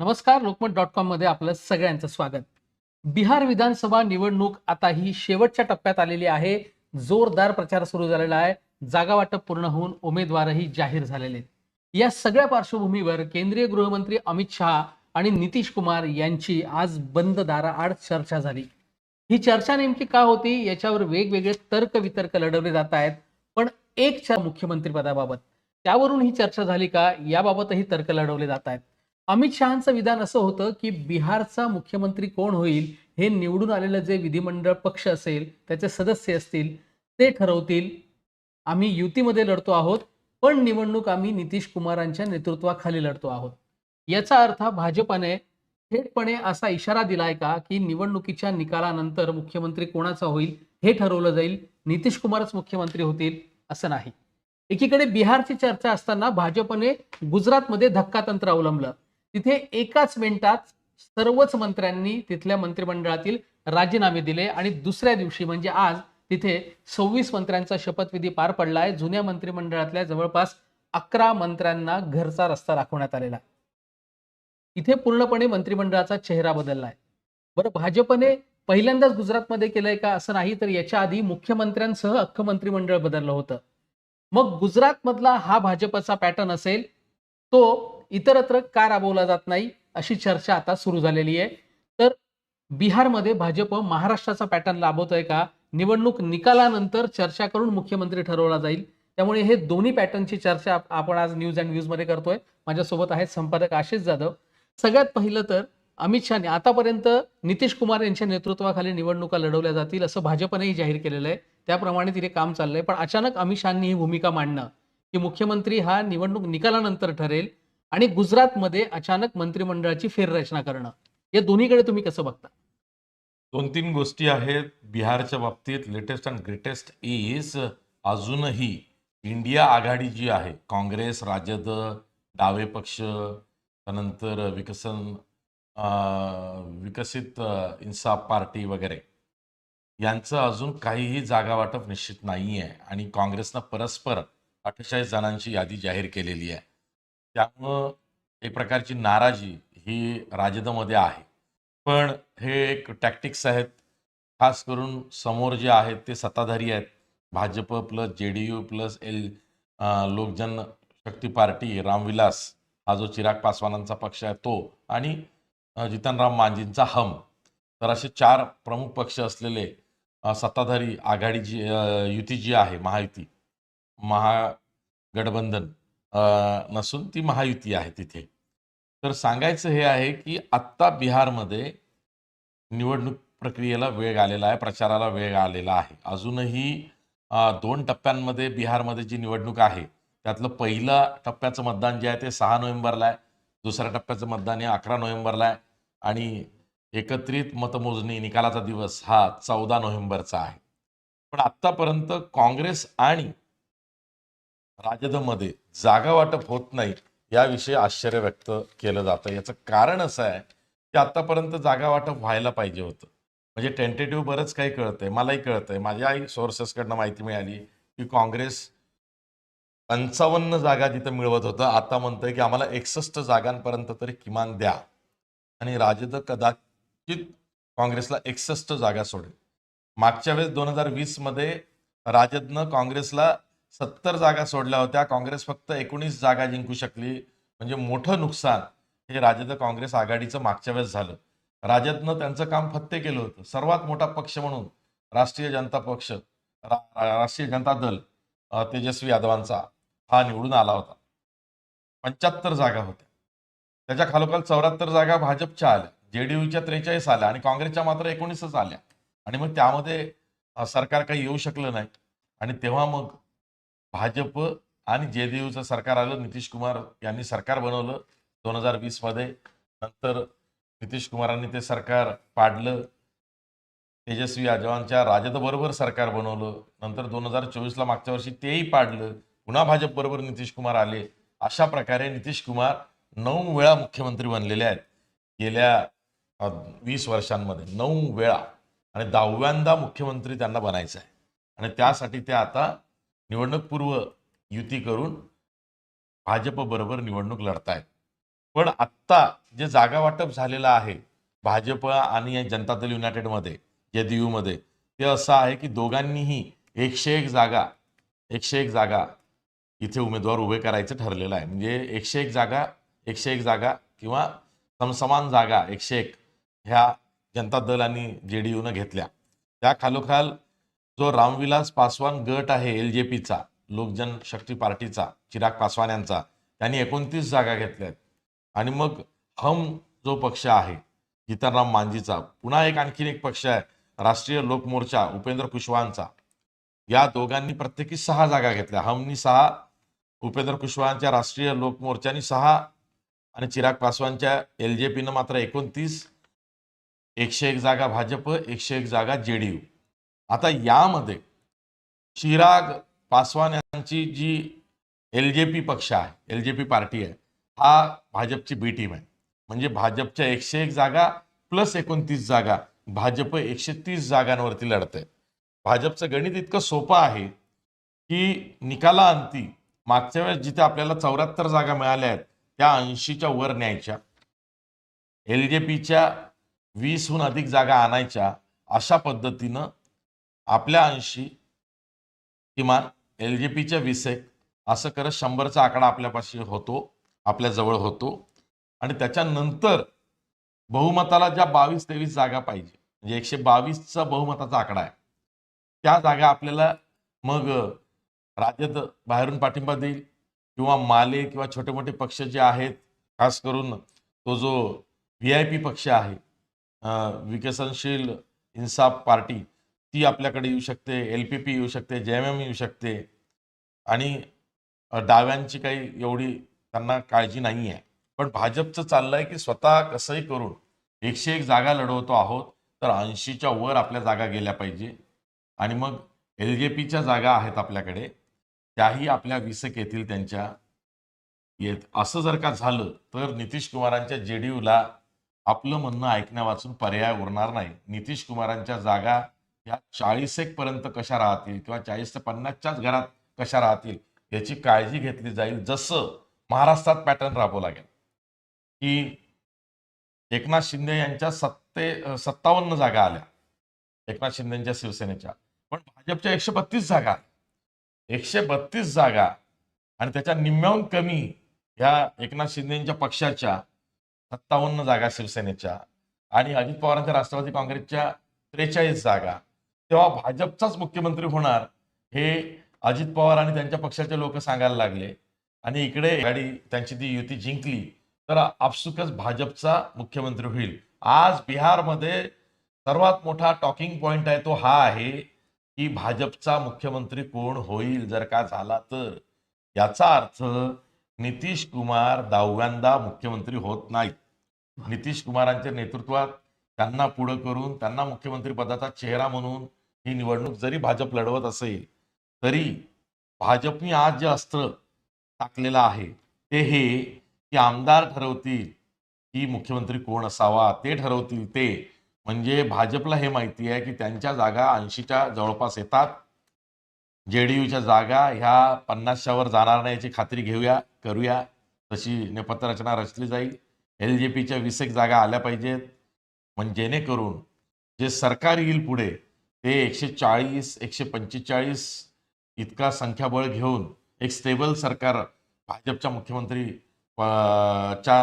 नमस्कार लोकमत डॉट कॉममध्ये आपलं सगळ्यांचं स्वागत. बिहार विधानसभा निवडणूक आता ही शेवटच्या टप्प्यात आलेली आहे. जोरदार प्रचार सुरू झालेला आहे. जागा वाटप पूर्ण होऊन उमेदवारही जाहीर झालेले आहेत. या सगळ्या पार्श्वभूमीवर केंद्रीय गृहमंत्री अमित शहा आणि नितीश कुमार यांची आज बंद दाराआड चर्चा झाली. ही चर्चा नेमकी का होती? याच्यावर वेगवेगळे तर्क वितर्क लढवले जात आहेत. पण एक मुख्यमंत्री पदाबाबत. त्यावरून ही चर्चा झाली का? याबाबतही तर्क लढवले जात आहेत. अमित शहाचं विधान असं होतं की बिहारचा मुख्यमंत्री कोण होईल हे निवडून आलेलं जे विधिमंडळ पक्ष असेल त्याचे सदस्य असतील ते ठरवतील. आम्ही युतीमध्ये लढतो आहोत पण निवडणूक आम्ही नितीश कुमारांच्या नेतृत्वाखाली लढतो आहोत. याचा अर्थ भाजपाने थेटपणे असा इशारा दिलाय का की निवडणुकीच्या निकालानंतर मुख्यमंत्री कोणाचा होईल हे ठरवलं जाईल नितीश कुमारच मुख्यमंत्री होतील असं नाही. एकीकडे बिहारची चर्चा असताना भाजपने गुजरातमध्ये धक्का तंत्र अवलंबलं. तिथे एकाच मिनिटात सर्वच मंत्र्यांनी तिथल्या मंत्रिमंडळातील राजीनामे दिले आणि दुसऱ्या दिवशी म्हणजे आज तिथे सव्वीस मंत्र्यांचा शपथविधी पार पडलाय. जुन्या मंत्रिमंडळातल्या जवळपास अकरा मंत्र्यांना घरचा रस्ता दाखवण्यात आलेला आहे. इथे पूर्णपणे मंत्रिमंडळाचा चेहरा बदललाय. बरं भाजपने पहिल्यांदाच गुजरातमध्ये केलंय का असं नाही तर याच्या आधी मुख्यमंत्र्यांसह अख्खं मंत्रिमंडळ बदललं होतं. मग गुजरातमधला हा भाजपचा पॅटर्न असेल तो इतरत्र का राबवला जात नाही अशी चर्चा आता सुरू झालेली आहे. तर बिहारमध्ये भाजप महाराष्ट्राचा पॅटर्न राबवतोय का? निवडणूक निकालानंतर चर्चा करून मुख्यमंत्री ठरवला जाईल. त्यामुळे हे दोन्ही पॅटर्नची चर्चा आपण आज न्यूज अँड व्ह्यूजमध्ये करतोय. माझ्यासोबत आहेत संपादक आशिष जाधव. सगळ्यात पहिलं तर अमित शहाने आतापर्यंत नितीश कुमार यांच्या नेतृत्वाखाली निवडणुका लढवल्या जातील असं भाजपनेही जाहीर केलेलं आहे. त्याप्रमाणे तिथे काम चाललंय. पण अचानक अमित शहानी ही भूमिका मांडणं की मुख्यमंत्री हा निवडणूक निकालानंतर ठरेल आणि गुजरातमध्ये अचानक मंत्रिमंडळाची फेररचना करणं. या दोन्हीकडे तुम्ही कसं बघता? दोन तीन गोष्टी आहेत बिहारच्या बाबतीत. लेटेस्ट अँड ग्रेटेस्ट इज अजूनही इंडिया आघाडी जी आहे काँग्रेस राजद डावे पक्ष त्यानंतर विकसन विकसित इन्साफ पार्टी वगैरे. यांचं अजून काहीही जागा वाटप निश्चित नाही आहे आणि काँग्रेसनं परस्पर अठ्ठेचाळीस जणांची यादी जाहीर केलेली आहे. त्यामुळं एक प्रकारची नाराजी ही राजदमध्ये आहे. पण हे एक टॅक्टिक्स आहेत. खास करून समोर जे आहेत ते सत्ताधारी आहेत. BJP plus J D U plus L Lokjan Shakti party Ramvilas हा जो चिराग पासवानांचा पक्ष आहे तो आणि जितनराम मांझींचा हम. तर असे चार प्रमुख पक्ष असलेले सत्ताधारी आघाडी जी युती जी आहे महायुती महागठबंधन नसून ती महायुती आहे तिथे. तर सांगायचं हे आहे की आत्ता बिहारमध्ये निवडणूक प्रक्रियेला वेग आलेला आहे प्रचाराला वेग आलेला आहे. अजूनही दोन टप्प्यांमध्ये बिहारमध्ये जी निवडणूक आहे त्यातलं पहिलं टप्प्याचं मतदान जे आहे ते सहा नोव्हेंबरला आहे दुसऱ्या टप्प्याचं मतदान हे अकरा नोव्हेंबरला आहे आणि एकत्रित मतमोजणी निकालाचा दिवस हा चौदा नोव्हेंबरचा आहे. पण आत्तापर्यंत काँग्रेस आणि राजदमध्ये जागा वाटप होत नाही याविषयी आश्चर्य व्यक्त केलं जातं. याचं कारण असं आहे की आतापर्यंत जागा वाटप व्हायला पाहिजे होतं. म्हणजे टेंटेटिव्ह बरंच काही कळतंय मलाही कळतंय. माझ्याही सोर्सेसकडनं माहिती मिळाली की काँग्रेस पंचावन्न जागा जिथं मिळवत होतं आता म्हणतंय की आम्हाला एकसष्ट जागांपर्यंत तरी किमान द्या. आणि राजद कदाचित काँग्रेसला एकसष्ट जागा सोडेल. मागच्या वेळेस दोन हजार वीसमध्ये राजदनं काँग्रेसला सत्तर जागा सोडल्या होत्या. काँग्रेस फक्त एकोणीस जागा जिंकू शकली. म्हणजे मोठं नुकसान हे राजद काँग्रेस आघाडीचं मागच्या वेळेस झालं. राजदनं त्यांचं काम फत्ते केलं होतं. सर्वात मोठा पक्ष म्हणून राष्ट्रीय जनता पक्ष रा- राष्ट्रीय जनता दल तेजस्वी यादवांचा हा निवडून आला होता. पंच्याहत्तर जागा होत्या. त्याच्या खालोखाल चौऱ्याहत्तर जागा भाजपच्या आल्या. जेडीयूच्या त्रेचाळीस आल्या आणि काँग्रेसच्या मात्र एकोणीसच आल्या. आणि मग त्यामध्ये सरकार काही येऊ शकलं नाही. आणि तेव्हा मग भाजप आणि जेडीयूचं सरकार आलं नितीश कुमार यांनी सरकार बनवलं दोन हजार वीसमध्ये. नंतर नितीश कुमारांनी ते सरकार पाडलं. तेजस्वी यादवांच्या राजदबरोबर सरकार बनवलं. नंतर दोन हजार चोवीसला मागच्या वर्षी तेही पाडलं. पुन्हा भाजप बरोबर नितीश कुमार आले. अशा प्रकारे नितीश कुमार नऊ वेळा मुख्यमंत्री बनलेले आहेत. गेल्या वीस वर्षांमध्ये नऊ वेळा. आणि दहाव्यांदा मुख्यमंत्री त्यांना बनायचं आहे. आणि त्यासाठी ते आता निवडणूक पूर्व युती करून भाजपबरोबर निवडणूक लढतायत. पण आत्ता जे जागा वाटप झालेलं आहे भाजप आणि जनता दल युनायटेडमध्ये जेडीयूमध्ये ते असं आहे की दोघांनीही एकशे एक जागा एकशे एक जागा इथे उमेदवार उभे करायचं ठरलेलं आहे. म्हणजे एकशे एक जागा एकशे एक जागा किंवा समसमान जागा एकशे एक ह्या जनता दल आणि जे डी यूनं घेतल्या. त्या खालोखाल जो रामविलास पासवान गट आहे एल जे पीचा लोकजन शक्ती पार्टीचा चिराग पासवान यांचा त्यांनी एकोणतीस जागा घेतल्यात. आणि मग हम जो पक्ष आहे गीताराम मांझीचा पुन्हा एक आणखीन एक पक्ष आहे राष्ट्रीय लोकमोर्चा उपेंद्र कुशवाहांचा. या दोघांनी प्रत्येकी सहा जागा घेतल्या. हमनी सहा उपेंद्र कुशवाहांच्या राष्ट्रीय लोकमोर्चानी सहा आणि चिराग पासवानच्या एल जे पीनं मात्र एकोणतीस. एकशे एक जागा भाजप एकशे एक जागा जे डी यू. आता यामध्ये चिराग पासवान यांची जी एल जे पी पक्ष आहे एल जे पी पार्टी आहे हा भाजपची बी टीम आहे. म्हणजे भाजपच्या एकशे एक जागा प्लस एकोणतीस जागा भाजप एकशे तीस जागांवरती लढते भाजपचं गणित इतकं सोपं आहे की निकाला अंती मागच्या वेळेस जिथे आपल्याला चौऱ्याहत्तर जागा मिळाल्या आहेत त्या ऐंशीच्या वर न्यायच्या. एल जे पीच्या वीसहून अधिक जागा आणायच्या अशा पद्धतीनं आपल्या ऐंशी किमान एल जे पीच्या विसेक असं करत शंभरचा आकडा आपल्यापाशी होतो आपल्या जवळ होतो. आणि त्याच्यानंतर बहुमताला ज्या बावीस तेवीस जागा पाहिजे म्हणजे एकशे बावीसचा बहुमताचा आकडा आहे त्या जागा आपल्याला मग राज्यात बाहेरून पाठिंबा देईल किंवा माले किंवा छोटे मोठे पक्ष जे आहेत खास करून तो जो व्ही आय पी पक्ष आहे विकसनशील इन्साफ पार्टी ती आपल्याकडे येऊ शकते एल पी पी येऊ शकते जे एम एम येऊ शकते. आणि डाव्यांची काही एवढी त्यांना काळजी नाही आहे पण भाजपचं चाललंय की स्वतः कसंही करून एकशे एक जागा लढवतो आहोत तर ऐंशीच्या वर आपल्या जागा गेल्या पाहिजे. आणि मग एल जे पीच्या जागा आहेत आपल्याकडे त्याही आपल्या विसक येतील त्यांच्या येत. असं जर का झालं तर नितीश कुमारांच्या जेडीयूला आपलं म्हणणं ऐकण्या वाचून पर्याय उरणार नाही. नितीश कुमारांच्या जागा या चाळीस एक पर्यंत कशा राहतील किंवा चाळीस ते पन्नासच्याच घरात कशा राहतील याची काळजी घेतली जाईल जसं महाराष्ट्रात पॅटर्न राबवला गेला. की एकनाथ शिंदे यांच्या सत्ते सत्तावन्न जागा आल्या. एकनाथ शिंदेच्या शिवसेनेच्या. पण भाजपच्या एकशे बत्तीस जागा एकशे बत्तीस जागा आणि त्याच्या निम्म्याहून कमी ह्या एकनाथ शिंदेच्या पक्षाच्या सत्तावन्न जागा शिवसेनेच्या आणि अजित पवारांच्या राष्ट्रवादी काँग्रेसच्या त्रेचाळीस जागा. तेव्हा भाजपचाच मुख्यमंत्री होणार हे अजित पवार आणि त्यांच्या पक्षाचे लोक सांगायला लागले. आणि इकडे गाडी त्यांची ती युती जिंकली तर आपसुकच भाजपचा मुख्यमंत्री होईल. आज बिहारमध्ये सर्वात मोठा टॉकिंग पॉइंट आहे तो हा आहे की भाजपचा मुख्यमंत्री कोण होईल जर का झाला तर. याचा अर्थ नितीश कुमार दहाव्यांदा मुख्यमंत्री होत नाहीत. नितीश कुमारांच्या नेतृत्वात त्यांना पुढं करून त्यांना मुख्यमंत्री पदाचा चेहरा म्हणून ही निवडणूक जरी भाजप लढवत असेल तरी भाजपने आज जे अस्त्र टाकलेलं आहे ते हे की आमदार ठरवतील की मुख्यमंत्री कोण असावा ते ठरवतील ते. म्हणजे भाजपला हे माहिती आहे की त्यांच्या जागा ऐंशीच्या जवळपास येतात. जेडीयूच्या जागा ह्या पन्नासच्यावर जाणार नाही याची खात्री घेऊया करूया. तशी नेपथ्यरचना रचली जाईल. एल जे पीच्या वीस एक जागा आल्या पाहिजेत. म्हणजे जेणेकरून जे सरकार येईल पुढे ते एकशे चाळीस एकशे पंचेचाळीस इतका संख्याबळ घेऊन एक स्टेबल सरकार भाजपच्या मुख्यमंत्री च्या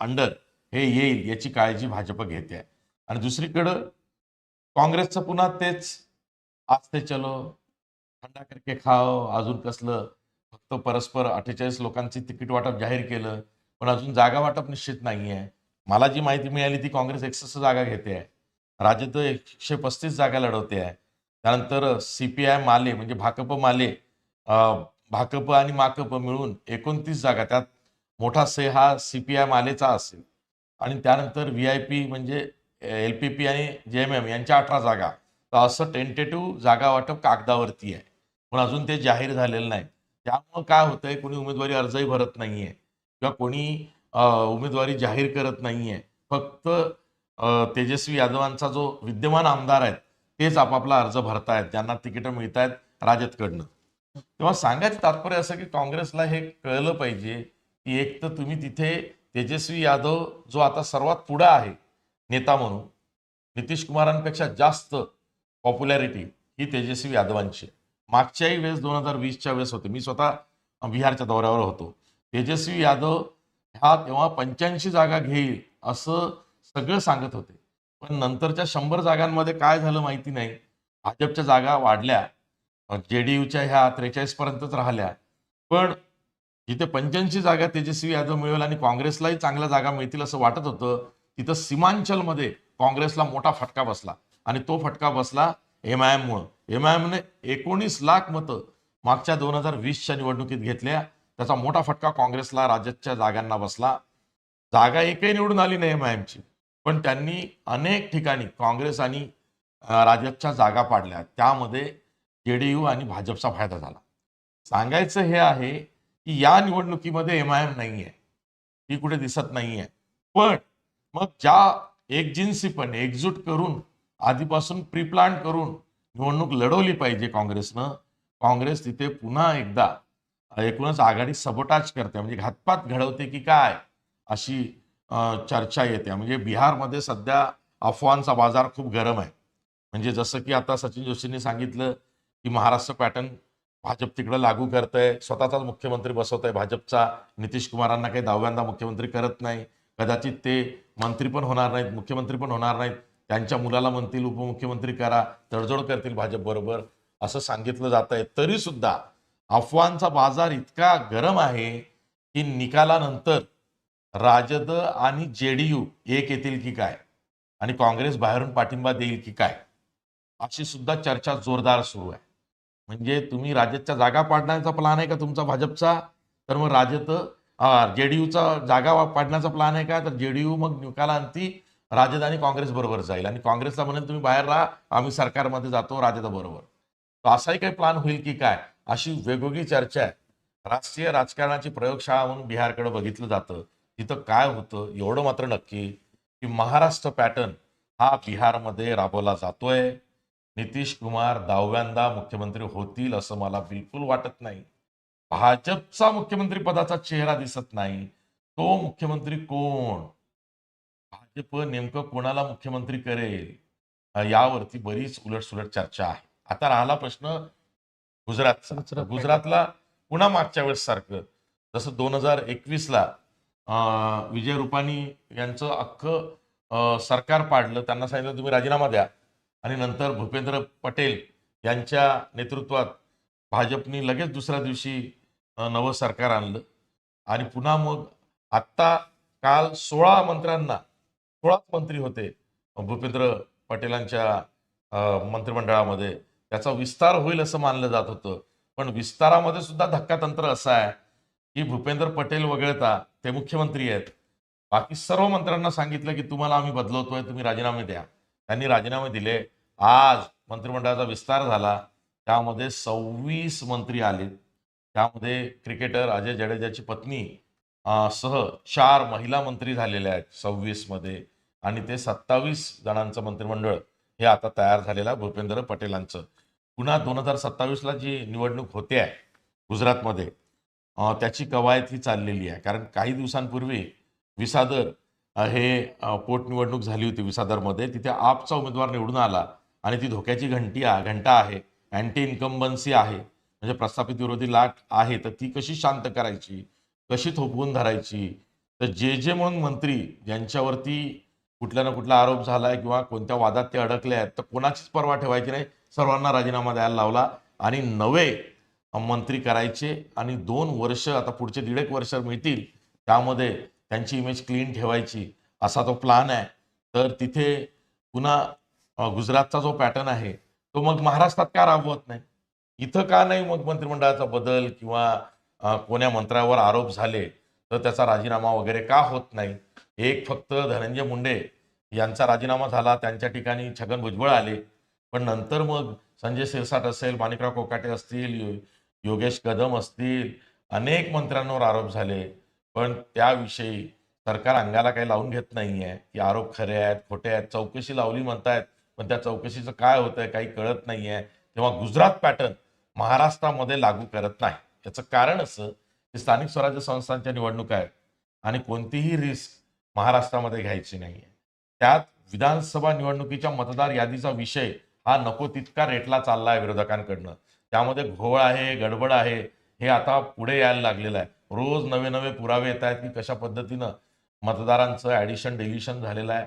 अंडर हे येईल याची काळजी भाजप घेते. आहे आणि दुसरीकडं काँग्रेसचं पुन्हा तेच आज ते चलो थंडा करके खाओ अजून कसलं फक्त परस्पर अठ्ठेचाळीस लोकांची तिकीट वाटप जाहीर केलं पण अजून जागा वाटप निश्चित नाही आहे मला जी माहिती मिळाली ती काँग्रेस एकसष्ट जागा घेते आहे. राज्यात एकशे पस्तीस जागा लढवते आहे. त्यानंतर सी पी आय माले म्हणजे भाकप माले भाकप आणि माकप मिळून एकोणतीस जागा त्यात मोठा से हा सी पी आय मालेचा असेल. आणि त्यानंतर व्ही आय पी म्हणजे एल पी पी आणि जे एम एम यांच्या अठरा जागा. तर असं टेंटेटिव्ह जागा वाटप कागदावरती आहे. पण अजून ते जाहीर झालेलं नाही. त्यामुळं काय होतंय कोणी उमेदवारी अर्जही भरत नाहीये. किंवा कोणी उमेदवारी जाहीर करत नाहीये. फक्त तेजस्वी यादवांचा जो विद्यमान आमदार आहेत तेच आपापला अर्ज भरतायत ज्यांना तिकीटं मिळत आहेत राजदकडनं. तेव्हा सांगायचं तात्पर्य असं की काँग्रेसला हे कळलं पाहिजे की एक तर तुम्ही तिथे तेजस्वी यादव जो आता सर्वात पुढं आहे नेता म्हणून नितीश कुमारांपेक्षा जास्त पॉप्युलॅरिटी ही तेजस्वी यादवांची मागच्याही वेळेस दोन हजार वीसच्या वेळेस होते. मी स्वतः बिहारच्या दौऱ्यावर होतो. तेजस्वी यादव हा तेव्हा पंच्याऐंशी जागा घेईल असं सगळं सांगत होते. पण नंतरच्या शंभर जागांमध्ये काय झालं माहिती नाही. भाजपच्या जागा वाढल्या. जे डी यूच्या ह्या त्रेचाळीस पर्यंतच राहिल्या. पण जिथे पंच्याऐंशी जागा तेजस्वी यादव मिळेल आणि काँग्रेसलाही चांगल्या जागा मिळतील असं वाटत होतं तिथं सीमांचलमध्ये काँग्रेसला मोठा फटका बसला. आणि तो फटका बसला एम आय एममुळं एम आय एमने एकोणीस लाख मतं मागच्या दोन हजार वीसच्या निवडणुकीत घेतल्या. त्याचा मोठा फटका काँग्रेसला राज्याच्या जागांना बसला. जागा एकही निवडून आली नाही एम आय एमची पण त्यांनी अनेक ठिकाणी काँग्रेस आणि राजदच्या जागा पाडल्या. त्यामध्ये जेडीयू आणि भाजपचा फायदा झाला. सांगायचं हे आहे की या निवडणुकीमध्ये एम आय एम नाही आहे ती कुठे दिसत नाही आहे पण मग ज्या एकजिन्सीपणे एकजूट करून आधीपासून प्रीप्लान करून निवडणूक लढवली पाहिजे काँग्रेसनं काँग्रेस तिथे पुन्हा एकदा एकूणच आघाडी सबोटाज करते. म्हणजे घातपात घडवते की काय? अशी चर्चा येते. म्हणजे बिहारमध्ये सध्या अफवांचा बाजार खूप गरम आहे. म्हणजे जसं की आता सचिन जोशींनी सांगितलं की महाराष्ट्र पॅटर्न भाजप तिकडं लागू करत आहे स्वतःचाच मुख्यमंत्री बसवत आहे भाजपचा. नितीश कुमारांना काही दहाव्यांदा मुख्यमंत्री करत नाही. कदाचित ते मंत्री पण होणार नाहीत मुख्यमंत्री पण होणार नाहीत. त्यांच्या मुलाला म्हणतील उपमुख्यमंत्री करा तडजोड करतील भाजप बरोबर असं सांगितलं जात आहे. तरी सुद्धा अफवांचा बाजार इतका गरम आहे की निकालानंतर राजद आणि जेडीयू एक येतील की काय? आणि काँग्रेस बाहेरून पाठिंबा देईल की काय? अशी सुद्धा चर्चा जोरदार सुरू आहे. म्हणजे तुम्ही राजदच्या जागा पाडण्याचा प्लान आहे का तुमचा भाजपचा? तर मग राजद जेडीयूचा जागा पाडण्याचा प्लान आहे का? तर जेडीयू मग निकालांती राजद आणि काँग्रेस बरोबर जाईल. आणि काँग्रेसला म्हणेल तुम्ही बाहेर राहा आम्ही सरकारमध्ये जातो राजद बरोबर. तर असाही काही प्लान होईल की काय? अशी वेगवेगळी चर्चा आहे. राष्ट्रीय राजकारणाची प्रयोगशाळा म्हणून बिहारकडे बघितलं जातं. तिथं काय होतं एवढं मात्र नक्की की महाराष्ट्र पॅटर्न हा बिहारमध्ये राबवला जातोय. नितीश कुमार दहाव्यांदा मुख्यमंत्री होतील असं मला बिलकुल वाटत नाही. भाजपचा मुख्यमंत्री पदाचा चेहरा दिसत नाही. तो मुख्यमंत्री कोण? भाजप नेमकं कोणाला मुख्यमंत्री करेल? यावरती बरीच उलटसुलट चर्चा आहे. आता राहिला प्रश्न गुजरातचा. गुजरात. गुजरातला पुन्हा मागच्या वेळेस सारखं. जसं दोन हजार एकवीसला विजय रुपानी यांचं अख्खं सरकार पाडलं. त्यांना सांगितलं तुम्ही राजीनामा द्या. आणि नंतर भूपेंद्र पटेल यांच्या नेतृत्वात भाजपनी लगेच दुसऱ्या दिवशी नवं सरकार आणलं. आणि पुन्हा मग आत्ता काल सोळा मंत्र्यांना सोळाच मंत्री होते भूपेंद्र पटेलांच्या मंत्रिमंडळामध्ये. त्याचा विस्तार होईल असं मानलं जात होतं. पण विस्तारामध्ये सुद्धा धक्कातंत्र असं आहे की भूपेंद्र पटेल वगळता ते मुख्यमंत्री आहेत. बाकी सर्व मंत्र्यांना सांगितलं की तुम्हाला आम्ही बदलवतोय तुम्ही राजीनामे द्या. त्यांनी राजीनामे दिले. आज मंत्रिमंडळाचा विस्तार झाला. त्यामध्ये सव्वीस मंत्री आले त्यामध्ये क्रिकेटर अजय जडेजाची पत्नी सह चार महिला मंत्री झालेल्या आहेत सव्वीसमध्ये. आणि ते सत्तावीस जणांचं मंत्रिमंडळ हे आता तयार झालेलं आहे भूपेंद्र पटेलांचं. पुन्हा दोन हजार सत्तावीसला जी निवडणूक होते आहे गुजरातमध्ये त्याची कवायत ही चाललेली आहे. कारण काही दिवसांपूर्वी विसादर हे पोटनिवडणूक झाली होती विसादरमध्ये. तिथे आपचा उमेदवार निवडून आला आणि ती धोक्याची घंटी घंटा आहे. अँटी इन्कम्बन्सी आहे. म्हणजे प्रस्थापित विरोधी लाट आहे. तर ती कशी शांत करायची? कशी थोपवून धरायची? तर जे जे म्हणून मंत्री ज्यांच्यावरती कुठला ना कुठला आरोप झालाय किंवा कोणत्या वादात ते अडकले आहेत तर कोणाचीच पर्वा ठेवायची नाही. सर्वांना राजीनामा द्यायला लावला. आणि नवे मंत्री करायचे आणि दोन वर्ष आता पुढचे दीड एक वर्ष मिळतील त्यामध्ये त्यांची इमेज क्लीन ठेवायची असा तो प्लान आहे. तर तिथे पुन्हा गुजरातचा जो पॅटर्न आहे तो मग महाराष्ट्रात का राबवत नाही? इथं का नाही मग मंत्रिमंडळाचा बदल किंवा कोण्या मंत्र्यावर आरोप झाले तर त्याचा राजीनामा वगैरे का होत नाही? एक फक्त धनंजय मुंडे यांचा राजीनामा झाला त्यांच्या ठिकाणी छगन भुजबळ आले पण नंतर मग संजय सिरसाट असेल माणिकराव कोकाटे असतील योगेश कदम असतील अनेक मंत्र्यांवर आरोप झाले. पण त्याविषयी सरकार अंगाला काही लावून घेत नाहीये. की आरोप खरे आहेत खोटे आहेत चौकशी लावली म्हणतायत पण त्या चौकशीचं काय होतंय काही कळत नाहीये. तेव्हा गुजरात पॅटर्न महाराष्ट्रामध्ये लागू करत नाही. याचं कारण असं की स्थानिक स्वराज्य संस्थांच्या निवडणुका आहेत आणि कोणतीही रिस्क महाराष्ट्रामध्ये घ्यायची नाही त्यात विधानसभा निवडणुकीच्या मतदार यादीचा विषय हा नको तितका रेटला चालला आहे विरोधकांकडनं. त्यामध्ये घोळ आहे गडबड आहे हे आता पुढे यायला लागलेलं आहे. रोज नवे नवे पुरावे येत आहेत की कशा पद्धतीनं मतदारांचं ॲडिशन डिलिशन झालेलं आहे.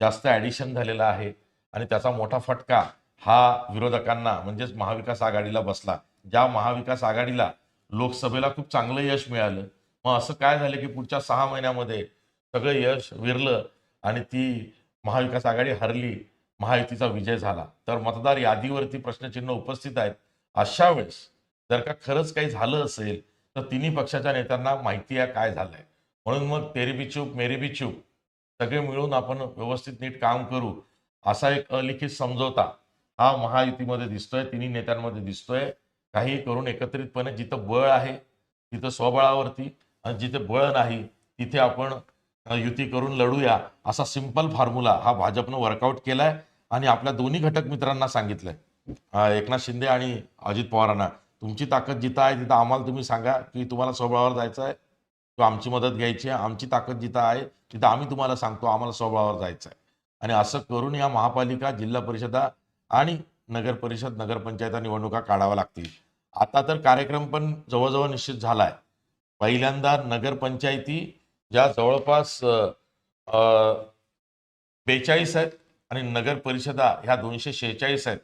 जास्त ॲडिशन झालेलं आहे. आणि त्याचा मोठा फटका हा विरोधकांना म्हणजेच महाविकास आघाडीला बसला. ज्या महाविकास आघाडीला लोकसभेला खूप चांगलं यश मिळालं. मग असं काय झालं की पुढच्या सहा महिन्यामध्ये सगळं यश विरलं आणि ती महाविकास आघाडी हरली महायुतीचा विजय झाला. तर मतदार यादीवरती प्रश्नचिन्ह उपस्थित आहेत. अशा वेळेस जर का खरंच काही झालं असेल तर तिन्ही पक्षाच्या नेत्यांना माहिती आहे काय झालंय. म्हणून मग तेरी बी चूप मेरी बी चूप सगळे मिळून आपण व्यवस्थित नीट काम करू असा एक अलिखित समझोता हा महायुतीमध्ये दिसतोय तिन्ही नेत्यांमध्ये दिसतोय. काही करून एकत्रितपणे जिथं बळ आहे तिथं स्वबळावरती आणि जिथे बळ नाही तिथे आपण युती करून लढूया असा सिंपल फॉर्म्युला हा भाजपनं वर्कआउट केलाय आणि आपल्या दोन्ही घटक मित्रांना सांगितलंय. एकनाथ शिंदे आणि अजित पवारांना. तुमची ताकद जिथं आहे तिथं आम्हाला तुम्ही सांगा की तुम्हाला स्वबळावर जायचं आहे. किंवा आमची मदत घ्यायची आहे. आमची ताकद जिथं आहे तिथं आम्ही तुम्हाला सांगतो आम्हाला स्वबळावर जायचं आहे. आणि असं करून या महापालिका जिल्हा परिषदा आणि नगर परिषद नगरपंचायत निवडणुका काढाव्या लागतील. आता तर कार्यक्रम पण जवळजवळ निश्चित झाला आहे. पहिल्यांदा नगरपंचायती ज्या जवळपास बेचाळीस आहेत आणि नगर परिषदा ह्या दोनशे शेहेचाळीस आहेत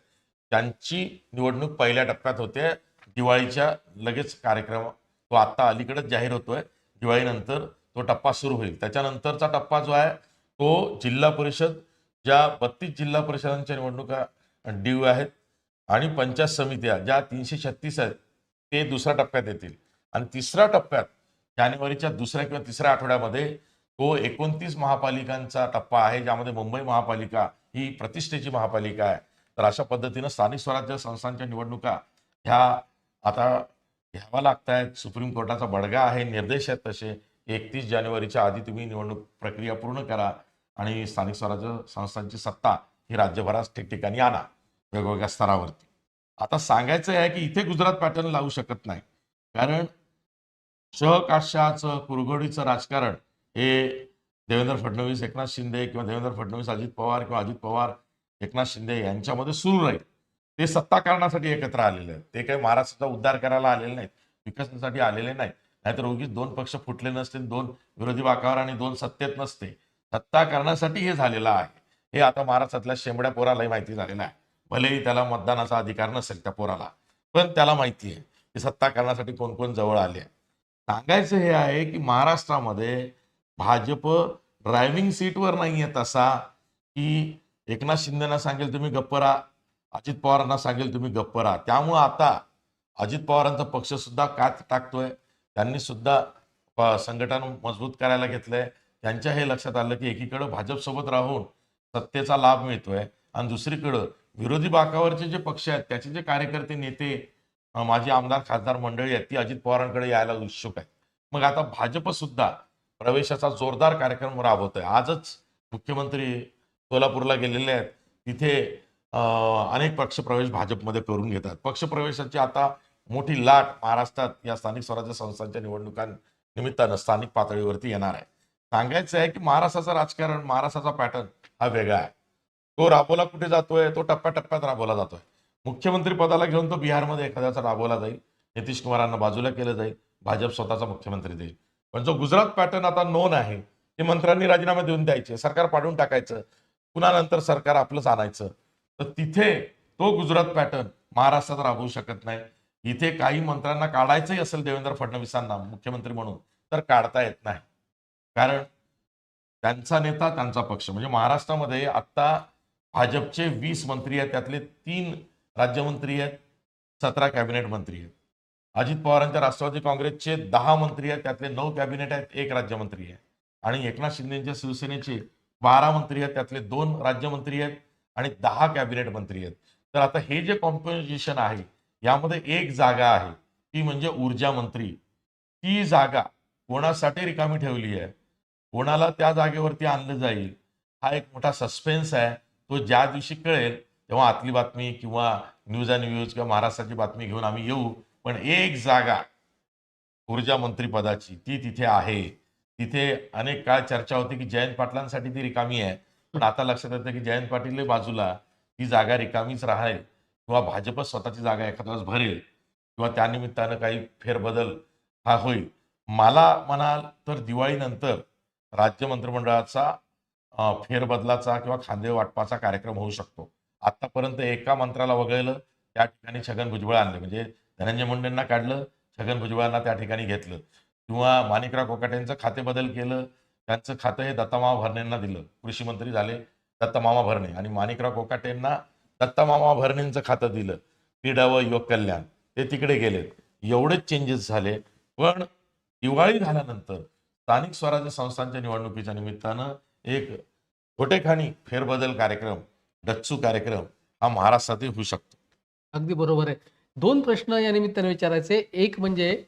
त्यांची निवडणूक पहिल्या टप्प्यात होते. दिवाळीच्या लगेच कार्यक्रम तो आत्ता अलीकडेच जाहीर होतोय. दिवाळीनंतर तो टप्पा सुरू होईल. त्याच्यानंतरचा टप्पा जो आहे तो जिल्हा परिषद ज्या बत्तीस जिल्हा परिषदांच्या निवडणुका ड्यू आहेत आणि पंचायत समित्या ज्या तीनशे छत्तीस आहेत ते दुसऱ्या टप्प्यात येतील. आणि तिसऱ्या टप्प्यात जानेवारीच्या दुसऱ्या किंवा तिसऱ्या आठवड्यामध्ये तो एकोणतीस महापालिकांचा टप्पा आहे ज्यामध्ये मुंबई महापालिका ही प्रतिष्ठेची महापालिका आहे. तर अशा पद्धतीनं स्थानिक स्वराज्य संस्थांच्या निवडणुका ह्या आता घ्याव्या लागत आहेत सुप्रीम कोर्टाचा बडगा आहे निर्देश आहेत तसे. एकतीस जानेवारीच्या आधी तुम्ही निवडणूक प्रक्रिया पूर्ण करा आणि स्थानिक स्वराज्य संस्थांची सत्ता ही राज्यभरात ठिकठिकाणी आणा वेगवेगळ्या स्तरावरती. आता सांगायचं आहे की इथे गुजरात पॅटर्न लावू शकत नाही. कारण सहकाशाचं कुरघोडीचं राजकारण हे देवेंद्र फडणवीस एकनाथ शिंदे किंवा देवेंद्र फडणवीस अजित पवार किंवा अजित पवार एकनाथ शिंदे यांच्यामध्ये सुरू राहील. ते सत्ता कारणासाठी एकत्र आलेले आहेत. ते काही महाराष्ट्राचा उद्धार करायला आलेले नाहीत. विकासासाठी आलेले नाहीत. नाहीतर उगीच दोन पक्ष फुटले नसतील दोन विरोधी वाकावर आणि दोन सत्तेत नसते. सत्ता करण्यासाठी हे झालेलं आहे. हे आता महाराष्ट्रातल्या शेंबड्या पोरालाही माहिती झालेलं आहे. भलेही त्याला मतदानाचा अधिकार नसेल त्या पोराला. पण त्याला माहिती आहे की सत्ता करण्यासाठी कोण कोण जवळ आले सांगायचं हे आहे की महाराष्ट्रामध्ये भाजप ड्रायव्हिंग सीटवर नाही आहे तसा की एकनाथ शिंदेना सांगेल तुम्ही गप्प राहा. अजित पवारांना सांगेल तुम्ही गप्प राहा. त्यामुळं आता अजित पवारांचा पक्ष सुद्धा कात टाकतोय? त्यांनी सुद्धा संघटन मजबूत करायला घेतलंय. त्यांच्या हे लक्षात आलं की एकीकडं भाजपसोबत राहून सत्तेचा लाभ मिळतोय आणि दुसरीकडं विरोधी बाकावरचे जे पक्ष आहेत त्याचे जे कार्यकर्ते नेते माझे माजी आमदार खासदार मंडळी आहेत ती अजित पवारांकडे यायला उत्सुक आहेत. मग आता भाजप सुद्धा प्रवेशाचा जोरदार कार्यक्रम राबवतोय. आजच मुख्यमंत्री सोलापूरला गेलेले आहेत. तिथे अं, अनेक पक्षप्रवेश भाजपमध्ये करून घेतात. पक्षप्रवेशाची आता मोठी लाट महाराष्ट्रात या स्थानिक स्वराज्य संस्थांच्या निवडणुकांनिमित्तानं स्थानिक पातळीवरती येणार आहे. सांगायचं आहे की महाराष्ट्राचं राजकारण महाराष्ट्राचा पॅटर्न हा वेगळा आहे. तो राबवला कुठे जातोय? तो टप्प्याटप्प्यात राबवला जातोय. मुख्यमंत्री पदाला घेऊन तो बिहारमध्ये एखाद्याचा राबवला जाईल. नितीश कुमारांना बाजूला केलं जाईल. भाजप स्वतःचा मुख्यमंत्री देईल. पण जो गुजरात पॅटर्न आता नोन आहे ते मंत्र्यांनी राजीनामे देऊन द्यायचे सरकार पाडून टाकायचं पुन्हा नंतर सरकार आपलंच आणायचं? तर तिथे तो गुजरात पॅटर्न महाराष्ट्रात राबवू शकत नाही. इथे काही मंत्र्यांना काढायचंही असेल देवेंद्र फडणवीसांना मुख्यमंत्री म्हणून तर काढता येत नाही. कारण त्यांचा नेता त्यांचा पक्ष. म्हणजे महाराष्ट्रामध्ये आता भाजपचे वीस मंत्री आहेत त्यातले तीन राज्यमंत्री आहेत सतरा कॅबिनेट मंत्री आहेत. अजित पवारांच्या राष्ट्रवादी काँग्रेसचे दहा मंत्री आहेत त्यातले नऊ कॅबिनेट आहेत एक राज्यमंत्री आहे. आणि एकनाथ शिंदेच्या शिवसेनेचे बारा मंत्री आहेत त्यातले दोन राज्यमंत्री आहेत आणि दहा कॅबिनेट मंत्री आहेत. तर आता हे जे कॉम्पोजिशन आहे यामध्ये एक जागा आहे ती म्हणजे ऊर्जा मंत्री. ती जागा कोणासाठी रिकामी ठेवली आहे? कोणाला त्या जागेवरती आणलं जाईल? हा एक मोठा सस्पेन्स आहे. तो ज्या दिवशी कळेल तेव्हा आतली बातमी किंवा न्यूज अँड व्ह्यूज किंवा महाराष्ट्राची बातमी घेऊन आम्ही येऊ. पण एक जागा ऊर्जा मंत्री पदाची ती तिथे आहे. तिथे अनेक काळ चर्चा होती की जयंत पाटलांसाठी ती रिकामी आहे. पण आता लक्षात येतं की जयंत पाटील बाजूला ती जागा रिकामीच राहील किंवा भाजप स्वतःची जागा एखाद्या वेळेस भरेल किंवा त्यानिमित्तानं काही फेरबदल हा होईल. मला म्हणाल तर दिवाळीनंतर राज्य मंत्रिमंडळाचा फेरबदलाचा किंवा खांदे वाटपाचा कार्यक्रम होऊ शकतो. आतापर्यंत एका मंत्र्याला वगळलं त्या ठिकाणी छगन भुजबळ आणलं. म्हणजे धनंजय मुंडेंना काढलं छगन भुजबळांना त्या ठिकाणी घेतलं. किंवा माणिकराव कोकाट्यांचं खाते बदल केलं त्यांचं खातं हे दत्तामामा भरणेंना दिलं. कृषी मंत्री झाले दत्तामामा भरणे. आणि माणिकराव कोकाटेंना दत्तामामा भरणेंचं खातं दिलं. क्रीडा व युवक कल्याण. ते तिकडे गेलेत एवढेच चेंजेस झाले. पण दिवाळी झाल्यानंतर स्थानिक स्वराज्य संस्थांच्या निवडणुकीच्या निमित्तानं एक छोटेखानी फेरबदल कार्यक्रम डच्चू कार्यक्रम हा महाराष्ट्रातील होऊ शकतो. अगदी बरोबर आहे. दोन प्रश्न या निमित्ताने विचारायचे. एक म्हणजे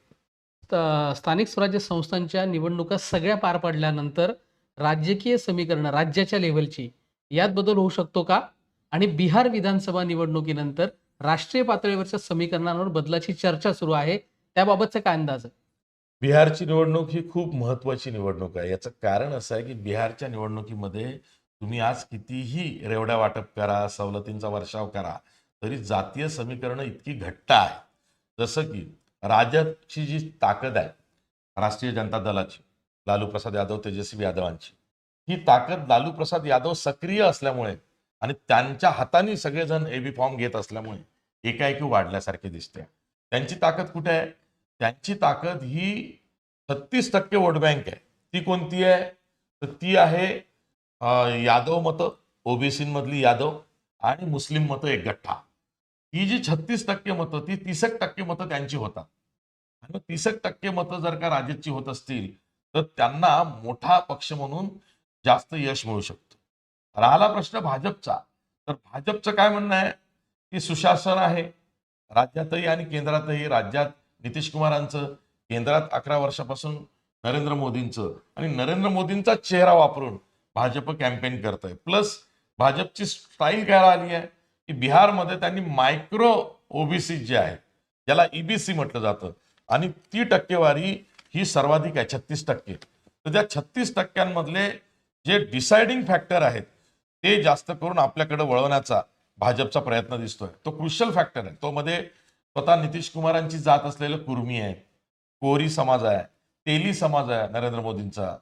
स्थानिक स्वराज्य संस्थांच्या निवडणुका सगळ्या पार पडल्यानंतर राजकीय समीकरणं राज्याच्या लेव्हलची यात बदल होऊ शकतो का? आणि बिहार विधानसभा निवडणुकीनंतर राष्ट्रीय पातळीवरच्या समीकरणांवर बदलाची चर्चा सुरू आहे त्याबाबतचा काय अंदाज? आहे बिहारची निवडणूक ही खूप महत्वाची निवडणूक आहे. याचं कारण असं आहे की बिहारच्या निवडणुकीमध्ये तुम्ही आज कितीही रेवड्या वाटप करा सवलतींचा वर्षाव करा तरी जातीय समीकरणं इतकी घट्ट आहे जसं की राज्याची जी ताकद आहे राष्ट्रीय जनता दलाची लालू प्रसाद यादव तेजस्वी यादवांची ही ताकद लालू प्रसाद यादव सक्रिय असल्यामुळे आणि त्यांच्या हाताने सगळेजण एबी फॉर्म घेत असल्यामुळे एकाएकी वाढल्यासारखे दिसते. त्यांची ताकद कुठे आहे? त्यांची ताकद ही छत्तीस टक्के वोट बँक आहे. ती कोणती आहे? तर ती आहे यादव मतं ओबीसीमधली यादव आणि मुस्लिम मतं एक गठ्ठा. ही जी छत्तीस टक्के मतं ती तिसक टक्के मतं त्यांची होतात. आणि मग टक्के मतं जर का राज्याची होत असतील तर त्यांना मोठा पक्ष म्हणून जास्त यश मिळू शकतं. राहिला प्रश्न भाजपचा. तर भाजपचं काय म्हणणं आहे? की सुशासन आहे. राज्यातही आणि केंद्रातही राज्यात नितीश कुमारांचं केंद्रात अकरा वर्षापासून नरेंद्र मोदींचं आणि नरेंद्र मोदींचा चेहरा वापरून भाजप कॅम्पेन करत आहे प्लस भाजपची स्टाईल काय आली आहे? की बिहारमध्ये त्यांनी मायक्रो ओबीसी जे आहे ज्याला ईबीसी म्हटलं जातं आणि ती टक्केवारी ही सर्वाधिक आहे छत्तीस टक्के. तर त्या छत्तीस टक्क्यांमधले जे डिसाइडिंग फॅक्टर आहेत ते जास्त करून आपल्याकडे वळवण्याचा भाजपचा प्रयत्न दिसतोय. तो क्रुशल फॅक्टर आहे. तो मध्ये स्वतः नितीश कुमारांची जात असलेलं कुर्मी आहे कोरी समाज आहे तेली समाज आहे नरेंद्र मोदींचा.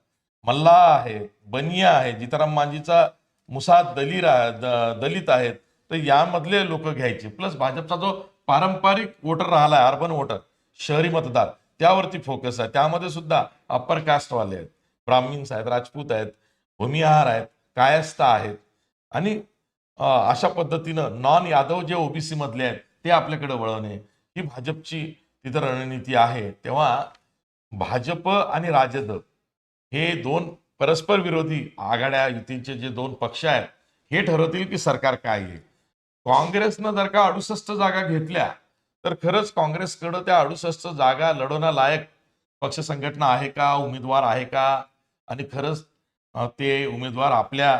मल्ला आहे बनिया आहे जिताराम मांझीचा मुसाद दलीर आहे दलित आहेत तर यामधले लोक घ्यायचे. प्लस भाजपचा जो पारंपरिक वोटर राहिला आहे अर्बन वोटर शहरी मतदार त्यावरती फोकस आहे. त्यामध्ये सुद्धा अप्पर कास्टवाले आहेत. ब्राह्मीण्स आहेत राजपूत आहेत भूमिहार आहेत कायस्थ आहेत. आणि अशा पद्धतीनं नॉन यादव जे ओबीसी मधले आहेत ते आपल्याकडे वळवणे ही भाजपची तिथं रणनीती आहे. तेव्हा भाजप आणि राजद हे दोन परस्पर विरोधी आघाड्या युतीचे जे दोन पक्ष आहेत हे ठरवतील की सरकार काय येईल काँग्रेसनं जर का अडुसष्ट जागा घेतल्या तर खरंच काँग्रेसकडं त्या अडुसष्ट जागा लढवण्यालायक पक्ष संघटना आहे का उमेदवार आहे का? आणि खरंच ते उमेदवार आपल्या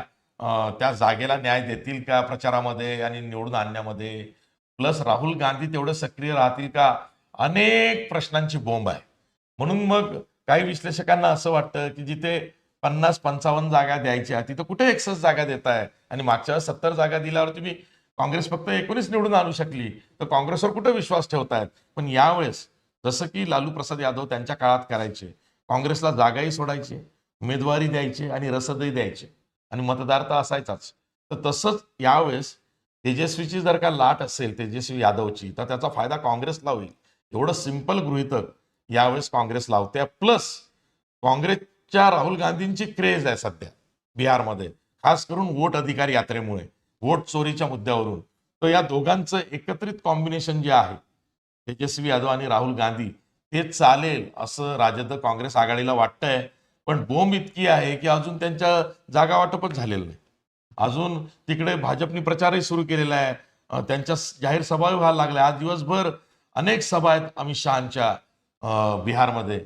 त्या जागेला न्याय देतील का प्रचारामध्ये आणि निवडून आणण्यामध्ये? प्लस राहुल गांधी तेवढं सक्रिय राहतील का? अनेक प्रश्नांची बोंब आहे. म्हणून मग काही विश्लेषकांना असं वाटतं की जिथे पन्नास पंचावन्न जागा द्यायच्या तिथं कुठे एकसष्ट जागा देताय? आणि मागच्या सत्तर जागा दिल्यावर तुम्ही काँग्रेस फक्त एकोणीस निवडून आणू शकली तर काँग्रेसवर कुठे विश्वास ठेवतायत? पण यावेळेस जसं की लालू प्रसाद यादव त्यांच्या काळात करायचे काँग्रेसला जागाही सोडायची उमेदवारी द्यायची आणि रसदही द्यायचे आणि मतदार तर असायचाच. तर तसंच यावेळेस तेजस्वीची जर का लाट असेल तेजस्वी यादवची तर त्याचा फायदा काँग्रेसला होईल. एवढं सिंपल गृहितक यावेळेस काँग्रेस लावते. प्लस काँग्रेसच्या राहुल गांधींची क्रेज आहे सध्या बिहारमध्ये खास करून वोट अधिकार यात्रेमुळे. वोट चोरीच्या मुद्द्यावरून. तर या दोघांचं एकत्रित कॉम्बिनेशन जे आहे तेजस्वी यादव आणि राहुल गांधी हे चालेल असं राजद काँग्रेस आघाडीला वाटतंय. पण बोंब इतकी आहे की अजून त्यांच्या जागा वाटपच झालेलं नाही. अजून तिकडे भाजपने प्रचारही सुरू केलेला आहे. त्यांच्या जाहीर सभा व्हायला लागल्या. आज दिवसभर अनेक सभा आहेत अमित शहाच्या बिहारमध्ये.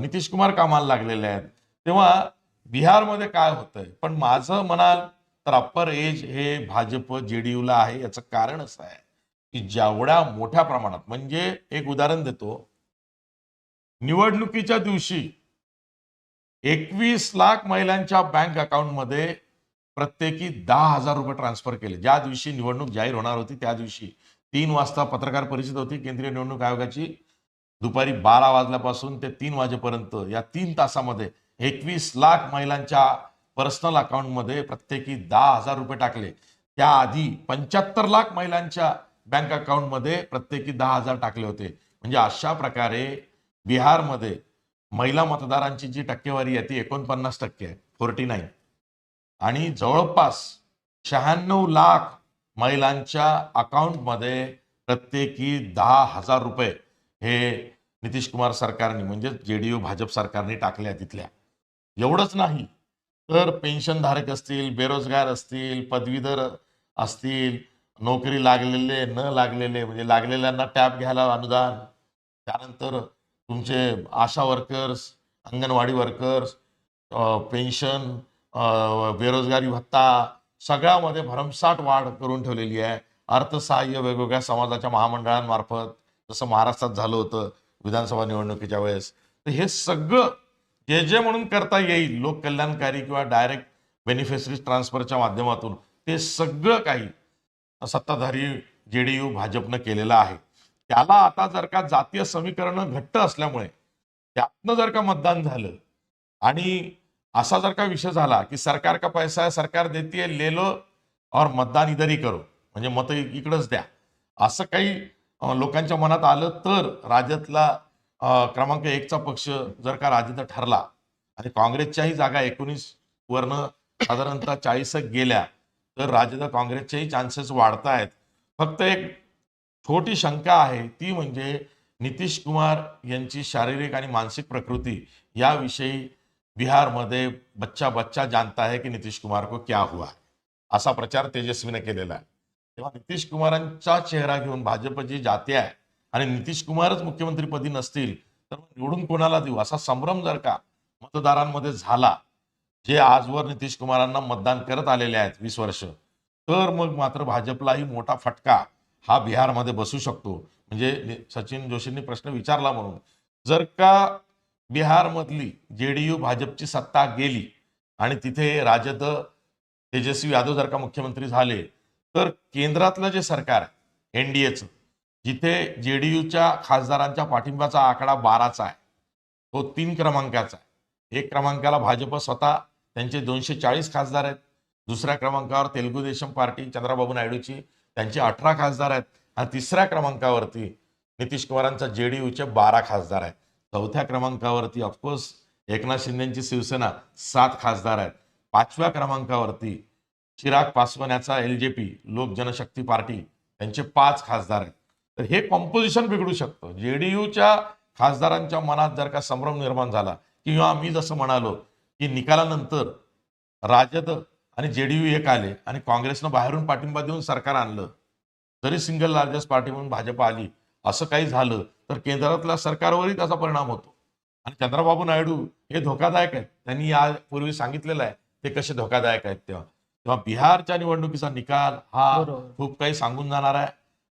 नितीश कुमार कामाला लागलेले आहेत. तेव्हा बिहारमध्ये काय होतंय? पण माझं म्हणाल तर अप्पर एज हे भाजप जेडीयूला आहे याचं कारण असं आहे की जेवढ्या मोठ्या प्रमाणात म्हणजे एक उदाहरण देतो निवडणुकीच्या दिवशी एकवीस लाख महिलांच्या बँक अकाउंटमध्ये प्रत्येकी दहा हजार रुपये ट्रान्सफर केले. ज्या दिवशी निवडणूक जाहीर होणार होती त्या दिवशी तीन वाजता पत्रकार परिषद होती केंद्रीय निवडणूक आयोगाची. दुपारी बारा वाजल्यापासून ते तीन वाजेपर्यंत या तीन तासामध्ये एकवीस लाख महिलांच्या पर्सनल अकाउंटमध्ये प्रत्येकी दहा हजार रुपये टाकले. त्याआधी पंच्याहत्तर लाख महिलांच्या बँक अकाउंटमध्ये प्रत्येकी दहा हजार टाकले होते. म्हणजे अशा प्रकारे बिहारमध्ये महिला मतदारांची जी टक्केवारी आहे ती एकोणपन्नास टक्के आहे फोर्टी नाईन. आणि जवळपास शहाण्णव लाख महिलांच्या अकाउंटमध्ये प्रत्येकी दहा हजार रुपये हे नितीश कुमार सरकारने म्हणजे जेडीयू भाजप सरकारने टाकले तिथल्या. एवढंच नाही. तर पेन्शनधारक असतील बेरोजगार असतील पदवीधर असतील नोकरी लागलेले न लागलेले म्हणजे लागलेल्यांना टॅब घ्यायला अनुदान त्यानंतर तुमचे Asha workers anganwadi workers pension बेरोजगारी भत्ता सगळ्यामध्ये भरमसाठ वाढ करून ठेवलेली आहे. अर्थसहाय्य वेगवेगळ्या समाजाच्या महामंडळांमार्फत जसं महाराष्ट्रात झालं होतं विधानसभा निवडणुकीच्या वेळेस. तर हे सगळं जे जे म्हणून करता येईल लोक कल्याणकारी किंवा डायरेक्ट बेनिफिशरीज ट्रान्सफरच्या माध्यमातून ते सगळं काही सत्ताधारी जेडीयू भाजपनं केलेलं आहे. त्याला आता जर का जातीय समीकरण घट्ट असल्यामुळे त्यातनं जर का मतदान झालं आणि असा जर का विषय झाला की सरकार का पैसा आहे सरकार देते ले लो और मतदान इधरही करो म्हणजे मत इकडंच द्या. असं काही लोकांच्या मनात आलं तर राज्यातला क्रमांक एकचा पक्ष जर का राजेंद्र ठरला आणि काँग्रेसच्याही जागा एकोणीस वरनं साधारणतः चाळीस गेल्या तर राजेंद्र काँग्रेसचेही चान्सेस वाढत आहेत. फक्त एक छोटी शंका आहे ती म्हणजे नितीश कुमार यांची शारीरिक आणि मानसिक प्रकृती याविषयी बिहारमध्ये बच्चा बच्चा जानता है की नितीश कुमार को क्या हुआ असा प्रचार तेजस्वीने केलेला आहे. तेव्हा नितीश कुमारांचा चेहरा घेऊन भाजप जी जाते आहे. आणि नितीश कुमारच मुख्यमंत्रीपदी नसतील तर मग निवडून कोणाला देऊ? असा संभ्रम जर का मतदारांमध्ये झाला जे आजवर नितीश कुमारांना मतदान करत आलेले आहेत वीस वर्ष तर मग मात्र भाजपलाही मोठा फटका हा बिहारमध्ये बसू शकतो. म्हणजे सचिन जोशींनी प्रश्न विचारला म्हणून. जर का बिहारमधली जेडीयू भाजपची सत्ता गेली आणि तिथे राजद तेजस्वी यादव जर का मुख्यमंत्री झाले तर केंद्रातलं जे सरकार एन डी एचं जिथे जे डीयूच्या खासदारांच्या पाठिंब्याचा आकडा बाराचा आहे. तो तीन क्रमांकाचा आहे. एक क्रमांकाला भाजप स्वतः त्यांचे दोनशे चाळीस खासदार आहेत. दुसऱ्या क्रमांकावर तेलुगू देशम पार्टी चंद्राबाबू नायडूची त्यांचे अठरा खासदार आहेत. आणि तिसऱ्या क्रमांकावरती नितीश कुमारांचा जे डी यूचे बारा खासदार आहेत. चौथ्या क्रमांकावरती ऑफकोर्स एकनाथ शिंदेची शिवसेना सात खासदार आहेत. पाचव्या क्रमांकावरती चिराग पासवान याचा एल जे पी लोक जनशक्ती पार्टी त्यांचे पाच खासदार आहेत. तर हे कॉम्पोजिशन बिघडू शकतं. जेडीयूच्या खासदारांच्या मनात जर का संभ्रम निर्माण झाला किंवा मी जसं म्हणालो की निकालानंतर राजद आणि जेडीयू एक आले आणि काँग्रेसनं बाहेरून पाठिंबा देऊन सरकार आणलं जरी सिंगल लार्जेस्ट पार्टी म्हणून भाजप आली असं काही झालं तर केंद्रातल्या सरकारवरही त्याचा परिणाम होतो. आणि चंद्रबाबू नायडू हे धोकादायक आहेत. त्यांनी यापूर्वी सांगितलेलं आहे ते कसे धोकादायक आहेत तेव्हा. तेव्हा बिहारच्या निवडणुकीचा निकाल हा खूप काही सांगून जाणार आहे.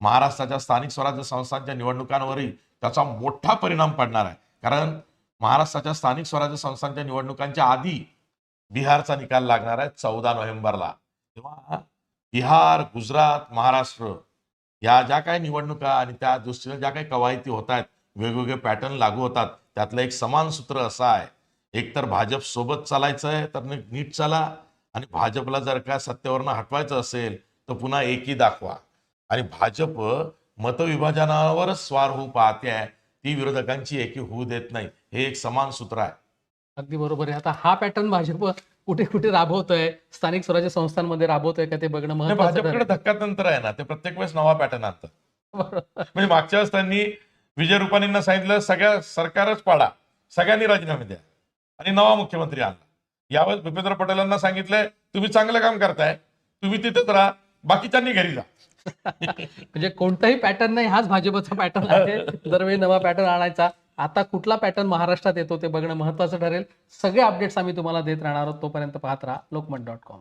महाराष्ट्राच्या स्थानिक स्वराज्य संस्थांच्या निवडणुकांवरही त्याचा मोठा परिणाम पडणार आहे. कारण महाराष्ट्राच्या स्थानिक स्वराज्य संस्थांच्या निवडणुकांच्या आधी बिहारचा निकाल लागणार आहे चौदा नोव्हेंबरला. तेव्हा बिहार गुजरात महाराष्ट्र या ज्या काही निवडणुका आणि त्या दृष्टीने ज्या काही कवायती होत आहेत वेगवेगळे पॅटर्न लागू होतात त्यातलं एक समान सूत्र असं आहे. एकतर भाजप सोबत चालायचं आहे तर नीट चाला. आणि भाजपला जर का सत्तेवरनं हटवायचं असेल तर पुन्हा एकी दाखवा. आणि भाजप मतविभाजनावरच स्वार होऊ पाहते आहे ती विरोधकांची एकी होऊ देत नाही. हे एक समान सूत्र आहे. अगदी बरोबर आहे. आता हा पॅटर्न भाजप कुठे कुठे राबवतोय? स्थानिक स्वराज्य संस्थांमध्ये राबवतोय का ते बघणं महत्वाचं. धक्का तंत्र आहे ना. ते प्रत्येक वेळेस नवा पॅटर्न बरोबर. म्हणजे मागच्या वेळेस त्यांनी विजय रुपानींना सांगितलं सगळ्या सरकारच पाडा. सगळ्यांनी राजीनामे द्या. आणि नवा मुख्यमंत्री आणला. यावेळेस भूपेंद्र पटेलांना सांगितलंय तुम्ही चांगलं काम करताय. तुम्ही तिथेच राहा. बाकीच्यांनी घरी जा. म्हणजे कोणताही पॅटर्न नाही हाच भाजपचा पॅटर्न आहे. दरवेळी नवा पॅटर्न आणायचा. आता कुठला पॅटर्न महाराष्ट्रात येतो ते बघणं महत्वाचं ठरेल. सगळे अपडेट्स आम्ही तुम्हाला देत राहणार आहोत. तोपर्यंत पाहत राहा लोकमत डॉट कॉम